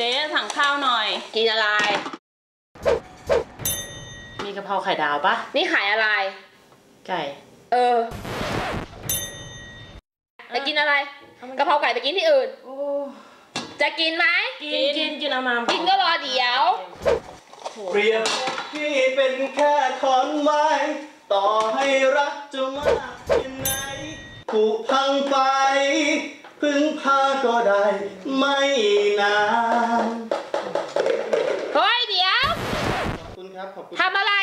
จ๊สั่งข้าวหน่อย กินอะไร มีกะเพราไข่ดาวปะนี่ขายอะไร ไก่ เออ ไปกินอะไร กะเพราไก่ไปกินที่อื่นโอ้จะกินไหม กิน กิน กินเอาน้ำกินก็รอเดี๋ยว เปรียบพี่เป็นแค่ขอนไม้ ต่อให้รักจะมากเพียงไหนผุพังไปพึ่งพาก็ได้ไม่นาน ขอบคุณ ทำอะไร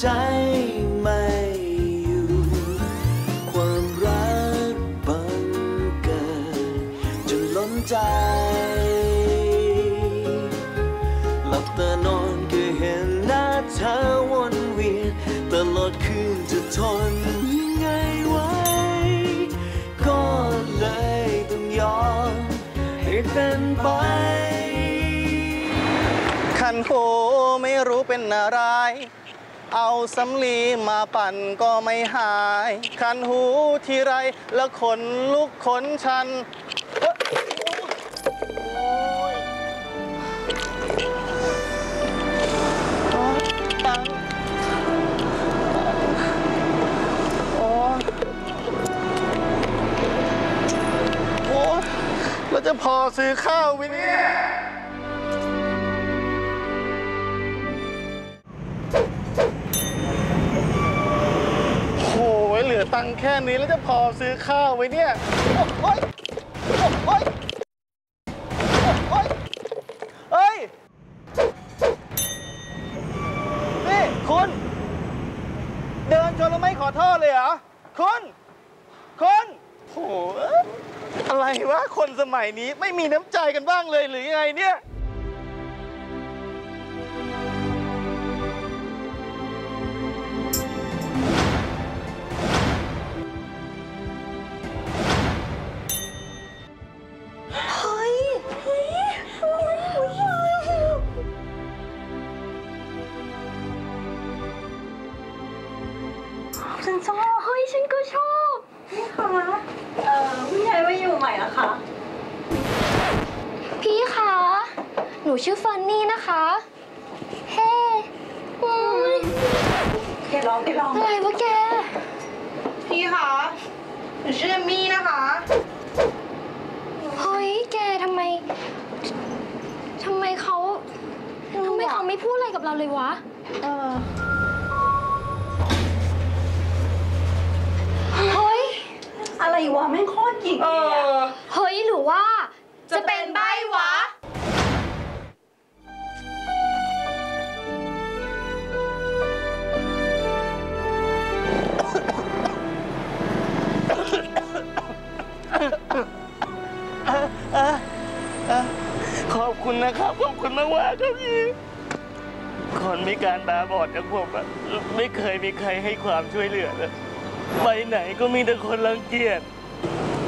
ใจไม่อยู่ ความรักบังเกิดจนล้นใจหลับตานอนก็เห็นหน้าเธอวนเวียนตลอดคืนจะทนยังไงไว้ ก็เลยต้องยอมให้เป็นไปคันโหไม่รู้เป็นอะไร เอาสำลีมาปั่นก็ไม่หาย คันหูทีไรแล้วขนลุกขนชันโอ้โอ๊ยตังค์โอ๊ยโอ๊ยแล้วจะพอซื้อข้าวไหมเนี่ย ตังค์แค่นี้แล้วจะพอซื้อข้าวไว้เนี่ย โอ๊ยโอ๊ยโอ๊ยเอ้ย นี่ คุณ เดินชนแล้วไม่ขอโทษเลยเหรอ คุณ คุณโอ้ยอะไรวะ คนสมัยนี้ไม่มีน้ำใจกันบ้างเลยหรือยังไงเนี่ย อยู่ใหม่อะคะพี่คะ หนูชื่อฟันนี่นะคะ เฮ้อุ๊ยแกลองแกลองอะไรวะแก พี่คะหนูชื่อเอมมี่นะคะ เฮ้ย แกทำไมทำไมเขาทำไมเขาไม่พูดอะไรกับเราเลยวะ เออ วะแม่งโคตรหยิกเลยอะเฮ้ยหรือว่า จะเป็นใบวะ ขอบคุณนะครับ ขอบคุณมากว่าครับพี่คนมีการตาบอดอย่างผมอะไม่เคยมีใครให้ความช่วยเหลือเลย ไปไหนก็มีแต่คนรังเกียจ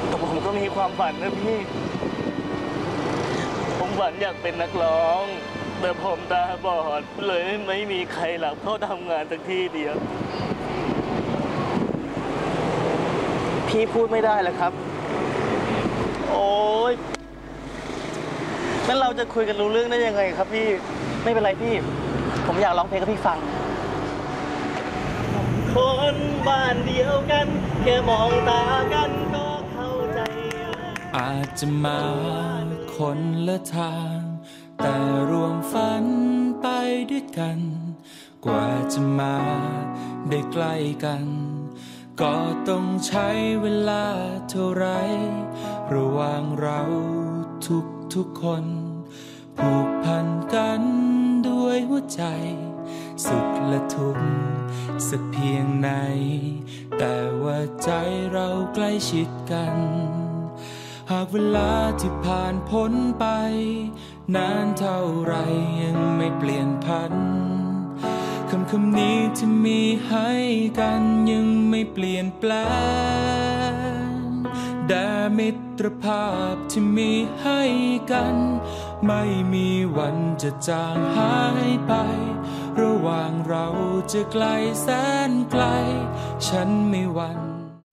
แต่ผมก็มีความฝันนะพี่ ผมฝันอยากเป็นนักร้อง แต่ผมตาบอดเลยไม่มีใครรับเข้าทำงานสักที่เดียว พี่พูดไม่ได้แล้วครับ โอ้ยแล้วเราจะคุยกันรู้เรื่องได้ยังไงครับพี่ ไม่เป็นไรพี่ ผมอยากร้องเพลงกับพี่ฟัง คนบ้านเดียวกัน แค่มองตากันก็เข้าใจ อาจจะมาคนละทาง แต่รวมฝันไปด้วยกัน กว่าจะมาได้ใกล้กัน ก็ต้องใช้เวลาเท่าไร ระหว่างเราทุกทุกคน ผูกพันกันด้วยหัวใจ สุขและทุกข์ สักเพียงไหน แต่ว่าใจเราใกล้ชิดกัน หากเวลาที่ผ่านพ้นไป นานเท่าไรยังไม่เปลี่ยนพันคำคำนี้ที่มีให้กันยังไม่เปลี่ยนแปลงแด่มิตรภาพที่มีให้กัน ไม่มีวันจะจางหายไป ระหว่างเราจะไกลแสนไกล ฉันไม่หวัน